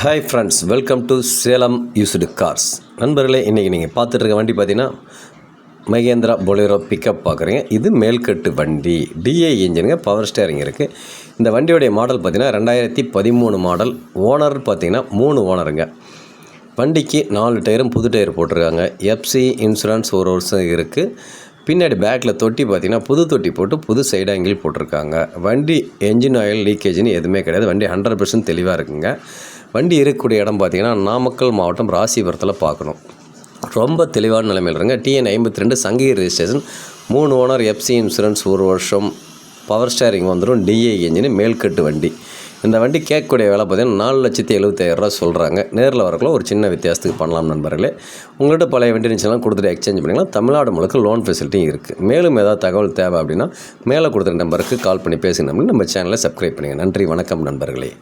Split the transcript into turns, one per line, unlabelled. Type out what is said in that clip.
Hi friends welcome to Salem used cars நண்பர்களே இன்றைக்கி நீங்கள் பார்த்துட்டு இருக்க வண்டி பார்த்தீங்கன்னா மகேந்திரா பொலேரோ பிக்கப் பார்க்குறீங்க. இது மேல்கட்டு வண்டி. டிஏ இன்ஜினுங்க பவர் ஸ்டேரிங் இருக்குது இந்த வண்டியோடைய மாடல் பார்த்தீங்கன்னா ரெண்டாயிரத்தி பதிமூணு மாடல் ஓனர் பார்த்தீங்கன்னா மூணு ஓனருங்க வண்டிக்கு நாலு டயரும் புது டயர் போட்டிருக்காங்க. எஃப்சி இன்சூரன்ஸ் ஒரு வருஷம் இருக்குது பின்னாடி பேக்கில் தொட்டி பார்த்தீங்கன்னா புது தொட்டி போட்டு புது சைடு ஆங்கிள் போட்டிருக்காங்க. வண்டி என்ஜின் ஆயில் லீக்கேஜ்னு எதுவுமே கிடையாது. வண்டி ஹண்ட்ரட் பர்சன்ட் தெளிவாக இருக்குங்க. வண்டி இருக்கக்கூடிய இடம் பார்த்திங்கன்னா நாமக்கல் மாவட்டம் ராசிபுரத்தில் பார்க்கணும். ரொம்ப தெளிவான நிலைமையில் இருங்க. டிஎன் ஐம்பத்தி ரெண்டு சங்கீர் ரெஜிஸ்ட்ரேஷன் மூணு ஓனர் எஃப்சி இன்சூரன்ஸ் ஒரு வருஷம் பவர் ஸ்டேரிங் வந்துடும் டிஏ இன்ஜின் மேல்கட்டு வண்டி. இந்த வண்டி கேட்கக்கூடிய வேலை பார்த்தீங்கன்னா நாலு லட்சத்தி எழுபத்தாயிரரூவா சொல்கிறாங்க நேரில் வரக்குள்ள ஒரு சின்ன வித்தியாசத்துக்கு பண்ணலாம் நண்பர்களே. உங்கள்கிட்ட பழைய வண்டி இருந்துச்சுன்னா கொடுத்துட்டு எக்ஸ்சேஞ்ச் பண்ணிக்கலாம். தமிழ்நாடு முழுக்க லோன் ஃபெசிலிட்டியும் இருக்குது மேலும் ஏதாவது தகவல் தேவை அப்படின்னா மேலே கொடுத்துருக்க நம்பருக்கு கால் பண்ணி பேசுங்க நம்ம சேனலை சப்ஸ்கிரைப் பண்ணுங்கள் நன்றி வணக்கம் நண்பர்களே.